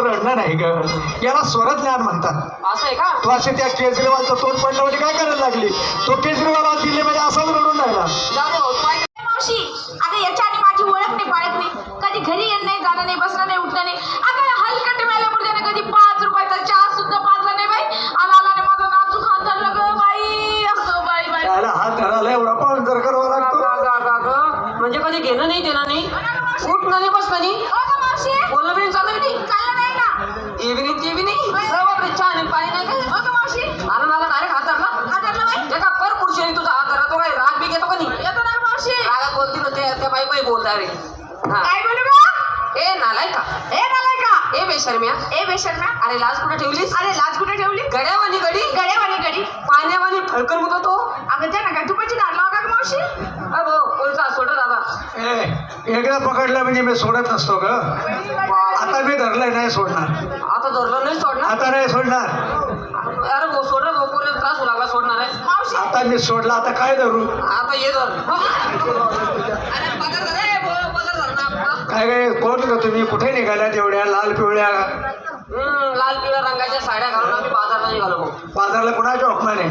रडणं नाही ग. याला स्वरज्ञान म्हणतात. असं आहे का? तू असे त्या केजरीवालचं तोंड पडलं म्हणजे काय करायला लागली? तो केजरीवाल दिल्लीमध्ये असाच रडून राहिला. जाऊ दे भाऊ तू ऐक. मावशी अगं याच्या आणि माझी ओळख नाही पाळत नाही कधी घरी येत नाही जाणं नाही बसणं नाही उठणं नाही. अगं हलकट कधी पाच रुपयाचा चहा सुद्धा पाजला नाही बाई. आला आला नाही माझा नाचू खात धरलं ग बाई. असं बाई बाई. त्याला एवढा पाहून जर करावा लागतो. म्हणजे कधी घेणं नाही देणं नाही. उठणं नाही बसणं नाही. हो का मावशी. बोलणं बी नाही चाललं बी नाही? चाललं नाही ना हे बी नाही ते बी नाही जाऊ बापरे, चहा नाही पाणी नाही काय हो का मावशी अरे मला डायरेक्ट हात धरला हात धरला बाई एका पर पुरुषाने तुझा हात धरला तो काय राग बी घेतो का नाही येतो ना मावशी रागात बोलती ना ते रे हा. काय बोलू ए नालाय का ए नालाय का ए बेशर्म्या. ए बेशर्मा अरे लाज कुठे ठेवलीस? अरे लाज कुठे ठेवली? गड्यावानी गडी. गड्यावाली गडी. पाण्यावानी होता तो. अगं त्या ना काय तुपाची दाट लावा का ग मावशी? अबो कोणचा? सोडा दादा. ए एकदा पकडलं म्हणजे मी सोडत नसतो ग. आता मी धरलंय नाही सोडणार. आता धरलं नाही सोडणार? आता नाही सोडणार. अरे भाऊ सोड रे भाऊ कोणी त्रास होऊ लागला सोडणार आहे? मावशी. आता मी सोडला आता काय धरू? आता ये धर. अरे पदर धर रे, भाऊ, पदर धर ना आपला. काय काय कोण का तुम्ही? कुठे निघाल्या तेवढ्या? लाल पिवळ्या? हम्म, लाल पिवळ्या रंगाच्या साड्या घालून आम्ही बाजारला निघालो भाऊ. बाजारला कुणाच्या हुकमाने?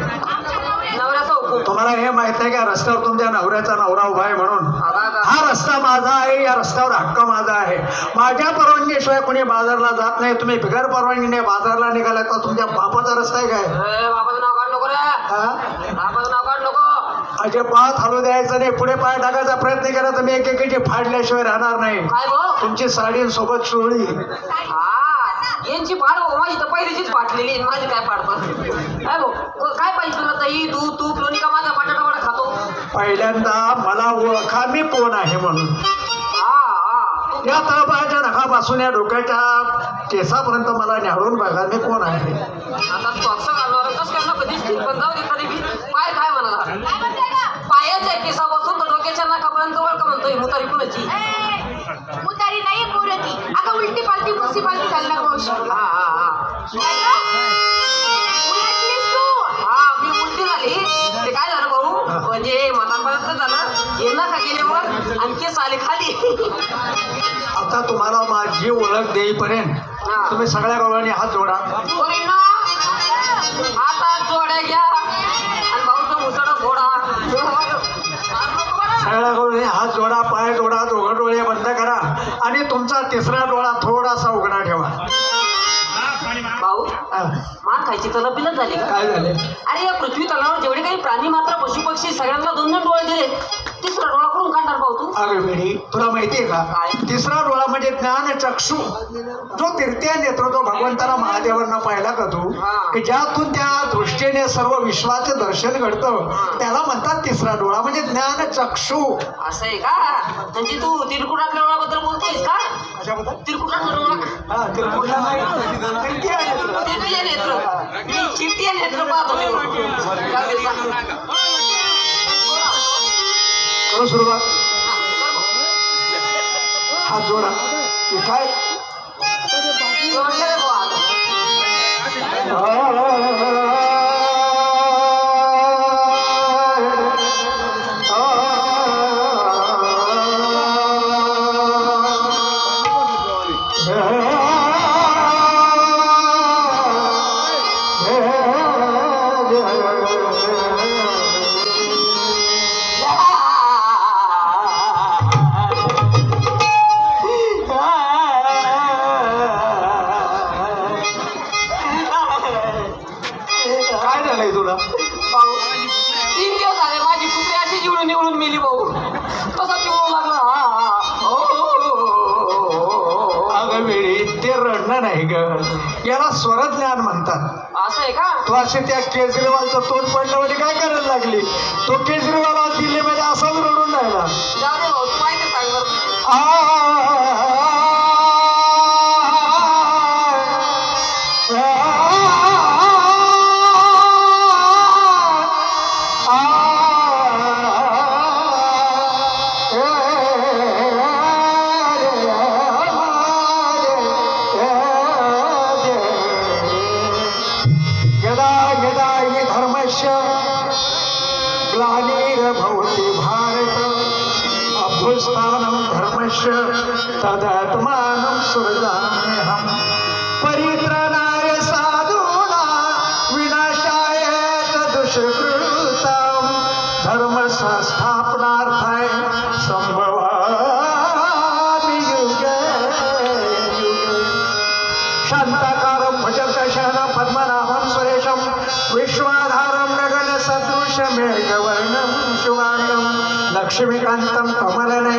नवऱ्याचा हुकूम तुम्हाला हे माहीत नाही का रस्त्यावर तुमच्या नवऱ्याचा नवरा उभा आहे म्हणून? हा रस्ता माझा आहे या रस्त्यावर हक्क माझा आहे. माझ्या परवानगीशिवाय कोणी बाजारला जात नाही. तुम्ही बिगर परवानगीने बाजारला निघाला तर तुमच्या बापाचा रस्ता आहे काय? बापाचं नाव काढ नको रे. हा? बापाचं नाव काढ नको. अजिबात हलू द्यायचं नाही. पुढे पाय टाकायचा प्रयत्न केला तर मी एक एकेची फाडल्याशिवाय राहणार नाही. तुमची साडी सोबत चोळी पाड भाऊ माझी तर पहिलीचीच फाटलेली आहे, माझी काय पाडतं काय भाऊ? काय पाहिजे तुला दही दूध तूप लोणी का माझा बटाटा वडा खातो. पहिल्यांदा मला ओळखा मी कोण आहे म्हणून. या तळपायाच्या नखापासून या डोक्याच्या केसापर्यंत मला न्याहाळून बघा मी कोण आहे. आता घालणार कसं कधीच ठीक पण जाऊ दे तरी बी पाय काय म्हणाला? काय म्हणते ग? पायाच्या केसापासून तर डोक्याच्या नाकापर्यंत ओळख म्हणतोय मुतारी कुणाची ए, मुतारी नाही पोरती अगं मावशी हा हा हा? उलटलीस तू? हा मी उलटी झाली. ते काय झालं भाऊ? म्हणजे मतापर्यंत झालं. यांना का गेल्यावर? आणखी आले खाली. आता तुम्हाला माझी ओळख देईपर्यंत तुम्ही सगळ्या गवळणी हात जोडा. पोरींनो, जोड्या घ्या. आणि भाऊचं मुसळ घोडा सगळ्या गवळणी हात जोडा पाय जोडा. आणि तुमचा तिसरा डोळा थोडासा उघडा ठेवा. भाऊ मान खायची तलब बिलत झाली का? काय झाले? अरे या पृथ्वी तलावर जेवढे काही प्राणी मात्र पशु पक्षी सगळ्यांना दोन दोन डोळे दिले. तिसरा डोळा करून काढणार भाऊ तू? अगं वेळी तुला माहितीये का? काय? तिसरा डोळा म्हणजे ज्ञान चक्षु. जो तृतीय नेतृत्व भगवंताला महादेवांना पाहिला का तू हा. की ज्यातून त्या दृष्टीने सर्व विश्वाचं दर्शन घडतं हा. त्याला म्हणतात तिसरा डोळा. म्हणजे ज्ञान चक्षु. असं आहे का? म्हणजे तू तिरकुटातल्या डोळ्याबद्दल बोलतोयस का? कशाबद्दल? तिरकुटातला डोळा. हा तिरकुटला नाही तृतीय नेत्र. तृतीय नेत्र. मी नेत्र पाहतो. मी. जाऊ दे, सांग. करू सुरुवात हा, कर भाऊ. हात जोडा हे काय झालंय तुला. भाऊ तीन दिवस झाले माझी कुत्री अशी जिवळून निवडून मेली भाऊ. कसा पिवळू लागला? हा हा हो, हो. अगं वेळी ते रडणं नाही ग. याला स्वरज्ञान म्हणतात. असं आहे का? तो असे त्या केजरीवालचं तोंड पडलं म्हणजे काय करायला लागली? तो केजरीवाल आज दिल्लीमध्ये असाच रडून राहिला. जाऊ दे भाऊ तू माहिती सांग बरं. यदा स्थानम धर्मश तदात्मान सृजामे हम परित्रणाय साधूना विनाशाय तदुष्कृतम धर्म संस्थापनार्थाय संभवामि युगे। युगे शांताकारं भजकशनं पद्मनाभं विश्वाधारम विश्वाधारं सदृश सदृशमेघवर्णं शुभाङ्गं लक्ष्मीकान्तं कमलन